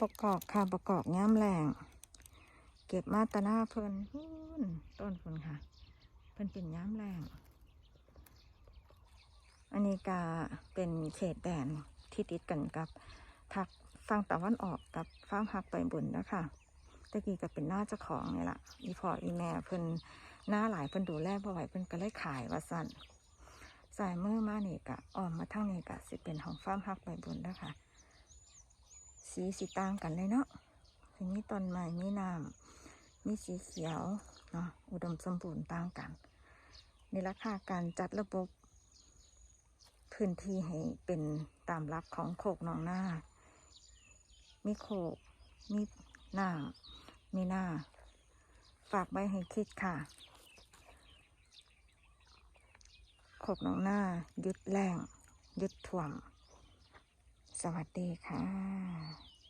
ประกอบค่ะประกอบย้ำแรงเก็บมาตะหน้าเพิ่นพูนต้นเพิ่นค่ะ เพิ่นเป็นย้ำแรงอันนี้ก็เป็นเขตแดนที่ติดกันกับทักฝั่งตะวันออกกับฟ้าร์มฮักไปบุญนะคะตะกี้ก็เป็นหน้าเจ้าของนี่แหละอีพออีแม่เพิ่นหน้าหลายเพิ่นดูแลบ่ไหวเพิ่นก็เลยขายว่าสั่นสายมือมานี่กะอ้อมมาทางนี้กะสิเป็นของฟ้าร์มฮักไปบุญนะคะ สีสีต่างกันเลยเนาะทีนี้ต้นไม้มีน้ำมีสีเขียวเนาะอุดมสมบูรณ์ต่างกันนี่ละค่ะการจัดระบบ พื้นที่ให้เป็นตามหลักของโคกหนองหน้า มีโคก มีหน้ำมีหน้า ฝากไว้ให้คิดค่ะโคกหนองหน้ายุดแรงยุดถ่วม สวัสดีค่ะ